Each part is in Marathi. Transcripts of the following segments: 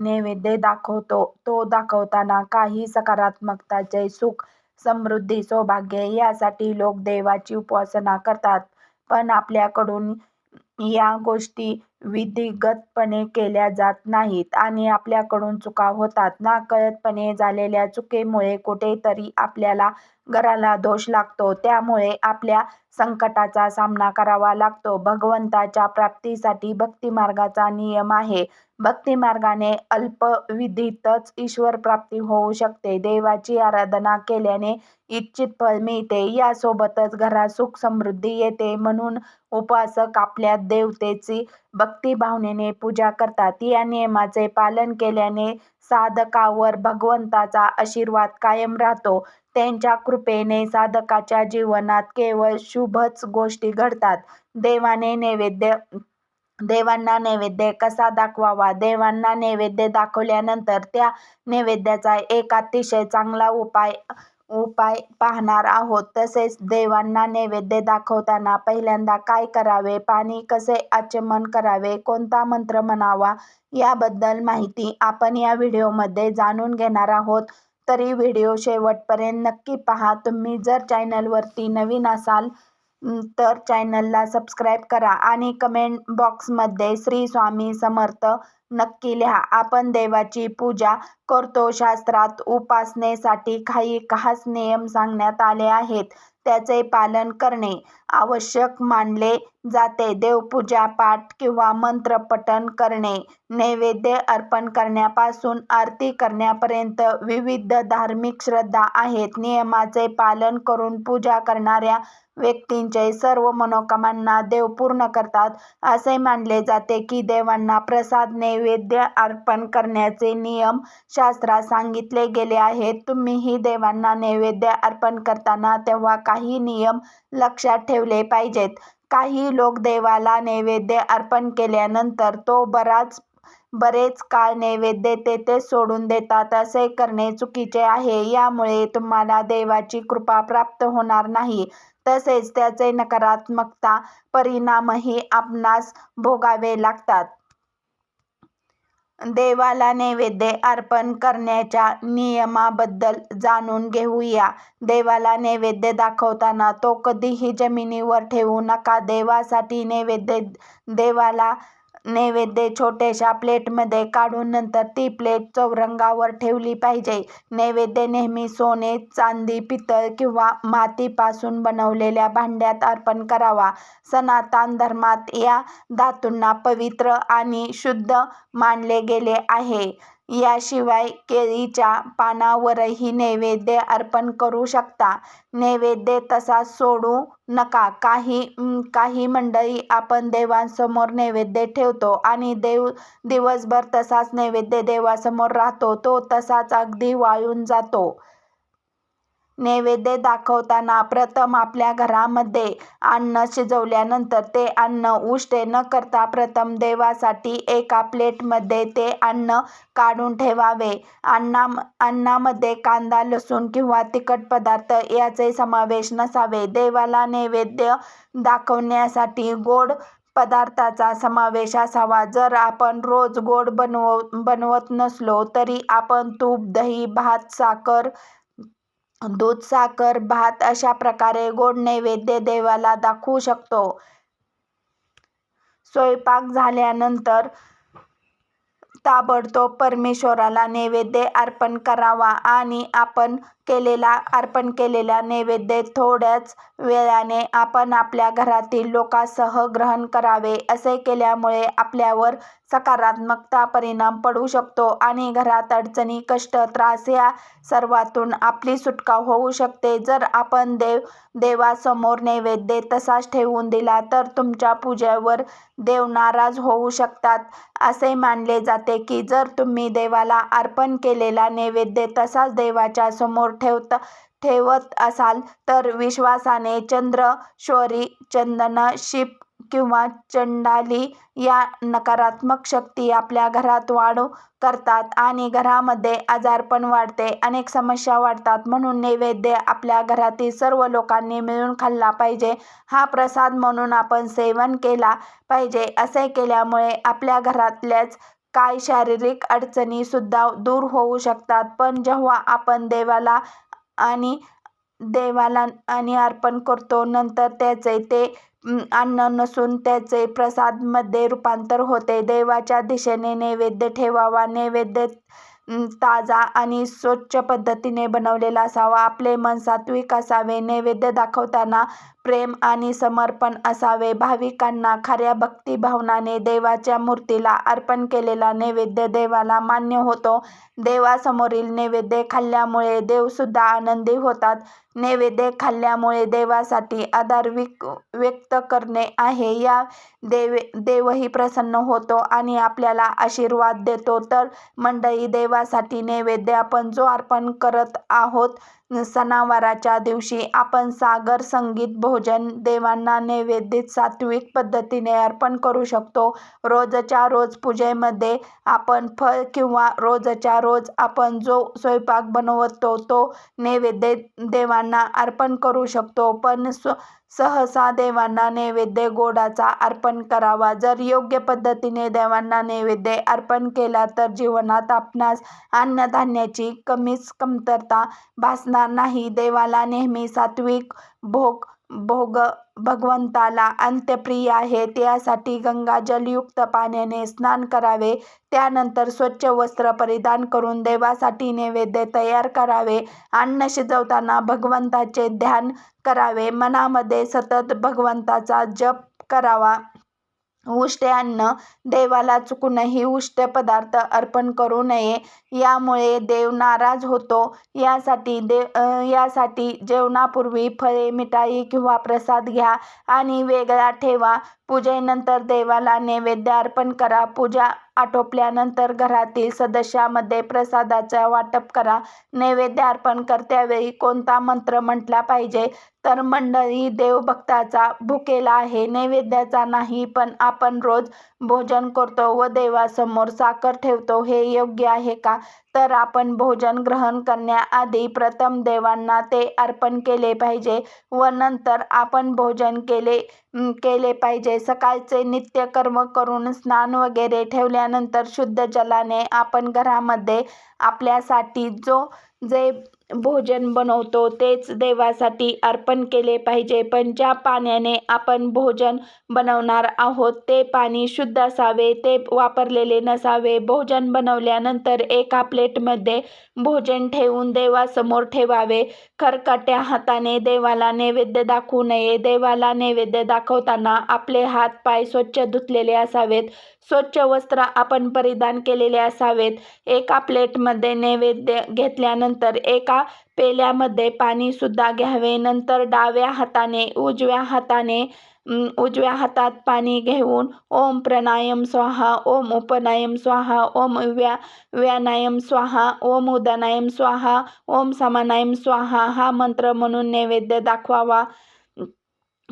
नैवेद्य दाखवतो. तो दाखवताना काही सकारात्मकतेचे सुख समृद्धी सौभाग्य यासाठी लोक देवाची उपासना करतात. पण आपल्याकडून या गोष्टी विधिगतपणे केल्या जात नाहीत आणि आपल्याकडून चुका होतात. नाकळतपणे झालेल्या चुकीमुळे कुठेतरी आपल्याला घराला दोष लागतो. त्यामुळे आपल्या संकटाचा सामना करावा लागतो. भगवंताच्या प्राप्तीसाठी भक्तिमार्गाचा नियम आहे. भक्तिमार्गाने ईश्वर प्राप्ती होऊ शकते. देवाची आराधना केल्याने इच्छित फळ मिळते. यासोबतच घरात सुख समृद्धी येते. म्हणून उपासक आपल्या देवतेची भक्तिभावनेने पूजा करतात. या नियमाचे पालन केल्याने साधकावर भगवंताचा आशीर्वाद कायम राहतो. त्यांच्या कृपेने साधकाच्या जीवनात केवळ शुभच गोष्टी घडतात. देवाने नैवेद्य देवांना नैवेद्य कसा दाखवावा? देवांना नैवेद्य दाखवल्यानंतर त्या नैवेद्याचा एक अतिशय चांगला उपाय उपाय पाहणार आहोत. तसेच देवांना नैवेद्य दाखवताना पहिल्यांदा काय करावे? पाणी कसे आचमन करावे? कोणता मंत्र म्हणावा? याबद्दल माहिती आपण या व्हिडिओमध्ये जाणून घेणार आहोत. तरी व्हिडिओ शेवटपर्यंत नक्की पहा. तुम्ही जर चॅनलवरती नवीन असाल तर चॅनलला सबस्क्राईब करा आणि कमेंट बॉक्समध्ये श्री स्वामी समर्थ नक्की लिहा. आपण देवाची पूजा करतो. शास्त्रात उपासनेसाठी काही खास नियम सांगण्यात आले आहेत. त्याचे पालन करणे आवश्यक मानले जाते. देवपूजा पाठ किंवा मंत्रपठण करणे नैवेद्य अर्पण करण्यापासून आरती करण्यापर्यंत विविध धार्मिक श्रद्धा आहेत. नियमाचे पालन करून पूजा करणाऱ्या व्यक्तींचे सर्व मनोकामना देव पूर्ण करतात. असे मानले जाते की देवांना प्रसाद नैवेद्य अर्पण करण्याचे नियम शास्त्रात सांगितले गेले आहेत. तुम्हीही देवांना नैवेद्य अर्पण करताना तेव्हा काही नियम लक्षात ठेवले पाहिजेत. काही लोक देवाला नैवेद्य अर्पण केल्यानंतर तो बराच बरेच काळ नैवेद्य तेथेच सोडून देतात. असे करणे चुकीचे आहे. यामुळे तुम्हाला देवाची कृपा प्राप्त होणार नाही. तसेच त्याचे नकारात्मक परिणामही आपणास भोगावे लागतात. देवाला नैवेद्य अर्पण करण्याच्या नियमाबद्दल जाणून घेऊया. देवाला नैवेद्य दाखवताना तो कधीही जमिनीवर ठेवू नका. देवासाठी नैवेद्य देवाला नैवेद्य छोट्याशा प्लेटमध्ये काढून नंतर ती प्लेट चौरंगावर ठेवली पाहिजे. नैवेद्य नेहमी सोने चांदी पितळ किंवा मातीपासून बनवलेल्या भांड्यात अर्पण करावा. सनातन धर्मात या धातूंना पवित्र आणि शुद्ध मानले गेले आहे. याशिवाय केळीच्या पानावरही नैवेद्य अर्पण करू शकता. नैवेद्य तसाच सोडू नका. काही काही मंडळी आपण देवासमोर नैवेद्य ठेवतो आणि देव दिवसभर तसाच नैवेद्य देवासमोर राहतो. तो तसाच अगदी वाळून जातो. नैवेद्य दाखवताना प्रथम आपल्या घरामध्ये अन्न शिजवल्यानंतर ते अन्न उष्टे न करता प्रथम देवासाठी एका प्लेटमध्ये ते अन्न काढून ठेवावे. अन्ना अन्नामध्ये कांदा लसूण किंवा तिखट पदार्थ याचे समावेश नसावे. देवाला नैवेद्य दाखवण्यासाठी गोड पदार्थाचा समावेश असावा. जर आपण रोज गोड बनव बनवत नसलो तरी आपण तूप दही भात साखर दूध साखर भात अशा प्रकारे गोड नैवेद्य देवाला दाखवू शकतो. स्वयंपाक झाल्यानंतर ताबडतोब परमेश्वराला नैवेद्य अर्पण करावा आणि आपण केलेला अर्पण केलेला नैवेद्य थोड्याच वेळाने आपण आपल्या घरातील लोकांसह ग्रहण करावे. असे केल्यामुळे आपल्यावर सकारात्मकता परिणाम पडू शकतो आणि घरात अडचणी कष्ट त्रास या सर्वातून आपली सुटका होऊ शकते. जर आपण देव देवासमोर नैवेद्य तसाच ठेवून दिला तर तुमच्या पूजेवर देव नाराज होऊ शकतात असे मानले जाते. की जर तुम्ही देवाला अर्पण केलेला नैवेद्य तसाच देवाच्या समोर ठेवत ठेवत असाल तर विश्वासाने चंद्र शौरी चंदन शिप किंवा चंडाली या नकारात्मक शक्ती आपल्या घरात वाढ करतात आणि घरामध्ये आजारपण वाढते. अनेक समस्या वाढतात म्हणून नैवेद्य आपल्या घरातील सर्व लोकांनी मिळून खाल्ला पाहिजे. हा प्रसाद म्हणून आपण सेवन केला पाहिजे. असे केल्यामुळे आपल्या घरातल्याच काय शारीरिक अडचणी सुद्धा दूर होऊ शकतात. पण जेव्हा आपण देवाला आणि देवाला आणि अर्पण करतो नंतर त्याचे ते अन्न नसून त्याचे प्रसादमध्ये रूपांतर होते. देवाच्या दिशेने नैवेद्य ठेवावा नैवेद्य ताजा आणि स्वच्छ पद्धतीने बनवलेला असावा. आपले मन सात्विक असावे नैवेद्य दाखवताना प्रेम आणि समर्पण असावे. भाविकांना खऱ्या भक्तिभावनाने देवाच्या मूर्तीला अर्पण केलेला नैवेद्य देवाला मान्य होतो. देवासमोरील नैवेद्य खाल्ल्यामुळे देवसुद्धा आनंदी होतात. नैवेद्य खाल्ल्यामुळे देवासाठी आधार व्यक्त करणे आहे. या देव देवही प्रसन्न होतो आणि आपल्याला आशीर्वाद देतो. तर मंडळी देवासाठी नैवेद्य आपण जो अर्पण करत आहोत सणावाराच्या दिवशी आपण सागर संगीत भोजन देवांना नैवेद्यित सात्विक पद्धतीने अर्पण करू शकतो. रोजच्या रोज पूजेमध्ये आपण फळ किंवा रोजच्या रोज आपण जो स्वयंपाक बनवतो तो नैवेद्य देवांना अर्पण करू शकतो. पण सहसा देवांना नैवेद्य गोडाचा अर्पण करावा. जर योग्य पद्धतीने देवांना नैवेद्य अर्पण केला तर जीवनात आपणास अन्नधान्याची कमीच कमतरता भासणार नाही. देवाला नेहमी सात्विक भोग भोग भगवंताला अंत्यप्रिय आहे. त्यासाठी गंगाजलयुक्त पाण्याने स्नान करावे. त्यानंतर स्वच्छ वस्त्र परिधान करून देवासाठी नैवेद्य तयार करावे. अन्न शिजवताना भगवंताचे ध्यान करावे. मनामध्ये सतत भगवंताचा जप करावा. उष्टे अन्न देवाला चुकूनही उष्ट पदार्थ अर्पण करू नये. यामुळे देव नाराज होतो. यासाठी देव यासाठी जेवणापूर्वी फळे मिठाई किंवा प्रसाद घ्या आणि वेगळा ठेवा. पूजेनंतर देवाला नैवेद्य अर्पण करा. पूजा आटोपल्यानंतर घरातील सदस्यामध्ये प्रसादाचा वाटप करा नैवेद्य अर्पण करत्यावेळी कोणता मंत्र म्हटला पाहिजे? तर मंडळी देवभक्ताचा भुकेला आहे नैवेद्याचा नाही पण आपण रोज भोजन करतो व देवासमोर साखर ठेवतो हे योग्य आहे का? तर आपण भोजन ग्रहण करण्याआधी प्रथम देवांना ते अर्पण केले पाहिजे व नंतर आपण भोजन केले केले पाहिजे. सकाळचे नित्यकर्म करून स्नान वगैरे ठेवल्यानंतर शुद्ध जलाने आपण घरामध्ये आपल्यासाठी जो जे भोजन बनवतो तेच देवासाठी अर्पण केले पाहिजे. पण ज्या पाण्याने आपण भोजन बनवणार आहोत ते पाणी शुद्ध असावे ते वापरलेले नसावे. भोजन बनवल्यानंतर एका प्लेटमध्ये भोजन ठेवून देवासमोर ठेवावे. खरकाट्या हाताने देवाला नैवेद्य दाखवू नये. देवाला नैवेद्य दाखवताना आपले हात पाय स्वच्छ धुतलेले असावेत. स्वच्छ वस्त्र आपण परिधान केलेले असावेत. एका प्लेटमध्ये नैवेद्य घेतल्यानंतर एका पेल्यामध्ये पाणी सुद्धा घ्यावे. नंतर डाव्या हाताने उजव्या हाताने उजव्या हातात पाणी घेऊन ओम प्रणायम स्वाहा ओम उपनायम स्वाहा ओम व्या व्यानायम स्वाहा ओम उदनायम स्वाहा ओम समानायम स्वाहा हा मंत्र म्हणून नैवेद्य दाखवावा.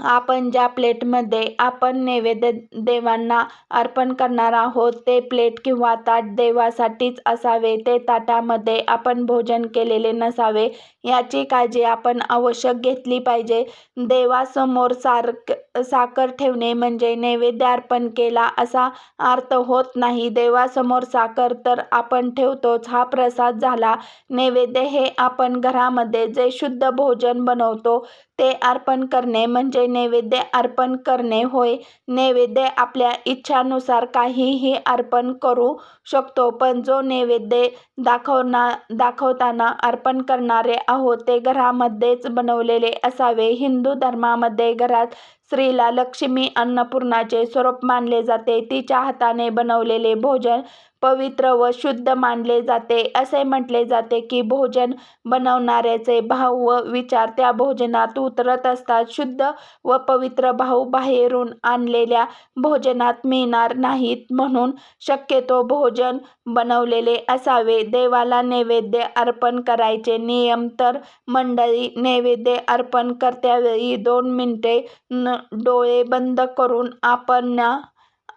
आपण ज्या प्लेटमध्ये आपण नैवेद्य देवांना अर्पण करणार आहोत ते प्लेट किंवा ताट देवासाठीच असावे ते ताटामध्ये आपण भोजन केलेले नसावे याची काळजी आपण आवश्यक घेतली पाहिजे. देवासमोर सारक साखर ठेवणे म्हणजे नैवेद्य अर्पण केला असा अर्थ होत नाही. देवासमोर साखर तर आपण ठेवतोच हा प्रसाद झाला. नैवेद्य हे आपण घरामध्ये जे शुद्ध भोजन बनवतो ते अर्पण करणे म्हणजे नैवेद्य अर्पण करणे होय. नैवेद्य आपल्या इच्छानुसार काहीही अर्पण करू शकतो पण जो नैवेद्य दाखवना दाखवताना अर्पण करणारे आहोत ते घरामध्येच बनवलेले असावे. हिंदू धर्मामध्ये घरात स्त्रीला लक्ष्मी अन्नपूर्णाचे स्वरूप मानले जाते. तिच्या हाताने बनवलेले भोजन पवित्र व शुद्ध मानले जाते. असे म्हटले जाते की भोजन बनवणाऱ्याचे भाव व विचार त्या भोजनात उतरत असतात. शुद्ध व पवित्र भाव बाहेरून आणलेल्या भोजनात मिळणार नाहीत म्हणून शक्यतो भोजन बनवलेले असावे. देवाला नैवेद्य अर्पण करायचे नियम तर मंडळी नैवेद्य अर्पण करत्यावेळी दोन मिनटे न डोळे बंद करून आपण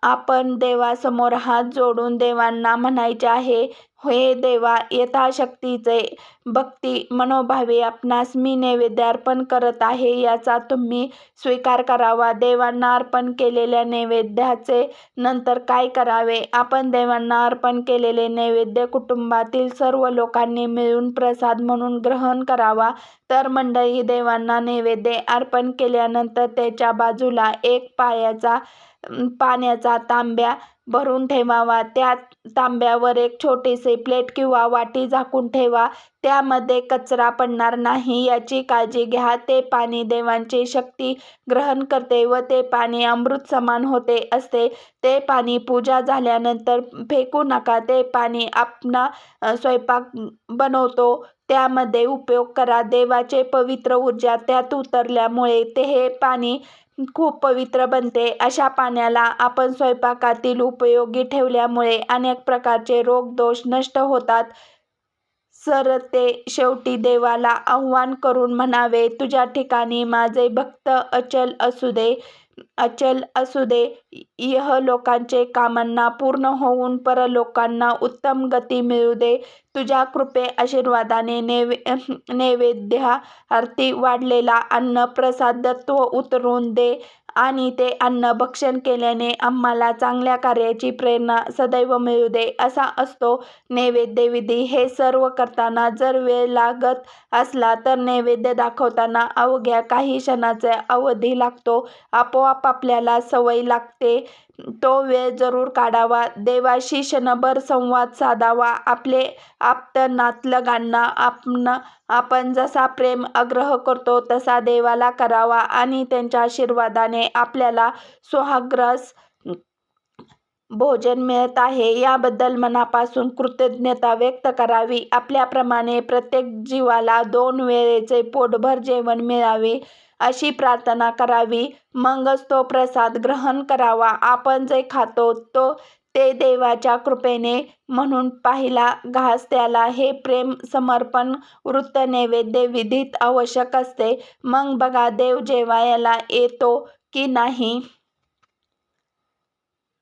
आपण देवासमोर हात जोडून देवांना म्हणायचे आहे हे देवा यथाशक्तीचे भक्ती मनोभावे आपणास मी नैवेद्य अर्पण करत आहे याचा तुम्ही स्वीकार करावा. देवांना अर्पण केलेल्या नैवेद्याचे नंतर काय करावे? आपण देवांना अर्पण केलेले नैवेद्य कुटुंबातील सर्व लोकांनी मिळून प्रसाद म्हणून ग्रहण करावा. तर मंडळी देवांना नैवेद्य अर्पण केल्यानंतर त्याच्या बाजूला एक पायाचा पाण्याचा तांब्या भरून ठेवावा. त्या तांब्यावर एक छोटीशी प्लेट किंवा वाटी झाकून ठेवा. त्यामध्ये कचरा पडणार नाही. याची काळजी घ्या. ते पाणी देवांची शक्ती ग्रहण करते व ते पाणी अमृत समान होते असते. ते पाणी पूजा झाल्यानंतर फेकू नका. ते पाणी आपणा स्वयंपाक बनवतो. त्यामध्ये उपयोग करा. देवाचे पवित्र ऊर्जा त्यात उतरल्यामुळे ते हे पाणी खूप पवित्र बनते. अशा पाण्याला आपण स्वयंपाकातील उपयोगी ठेवल्यामुळे अनेक प्रकारचे रोग दोष नष्ट होतात. सर ते शेवटी देवाला आव्हान करून म्हणावे तुझ्या ठिकाणी माझे भक्त अचल असू दे. अचल असू दे यह लोकांचे कामांना पूर्ण होऊन परलोकांना उत्तम गती मिळू दे. तुझ्या कृपे आशीर्वादाने नैवे नैवेद्यार्थी वाढलेला अन्न प्रसादत्व उतरून दे. आणि ते अन्न भक्षण केल्याने आम्हाला चांगल्या कार्याची प्रेरणा सदैव मिळू दे असा असतो. नैवेद्यविधी हे सर्व करताना जर वेळ लागत असला तर नैवेद्य दाखवताना अवघ्या काही क्षणाचा अवधी लागतो. आपोआप आपल्याला सवय लागते. तो वेळ जरूर काढावा. देवाशी क्षणभर संवाद साधावा. आपले आप्त नातलगांना आपण आपण जसा प्रेम आग्रह करतो तसा देवाला करावा आणि त्यांच्या आशीर्वादाने आपल्याला सुहाग्रस भोजन मिळत आहे. याबद्दल मनापासून कृतज्ञता व्यक्त करावी. आपल्याप्रमाणे प्रत्येक जीवाला दोन वेळेचे पोटभर जेवण मिळावे. अशी प्रार्थना करावी. मगच तो प्रसाद ग्रहण करावा. आपण जे खातो तो ते देवाच्या कृपेने म्हणून पाहिला घास. त्याला हे प्रेम समर्पण वृत्त नैवेद्य विधीत आवश्यक असते. मग बघा देव जेवायला येतो की नाही?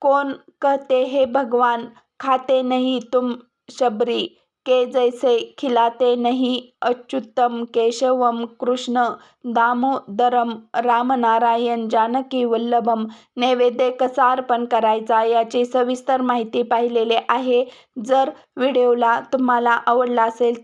कोण कहते हे भगवान खाते नाही तुम शबरी. के जैसे खिलाते नहीं अच्युतम केशवम कृष्ण दामोदरम रामनारायण जानकी वल्लभम नैवेद्य कसा अर्पण करायचा याची सविस्तर माहिती पाहिलेले आहे. जर व्हिडिओला तुम्हाला आवडला असेल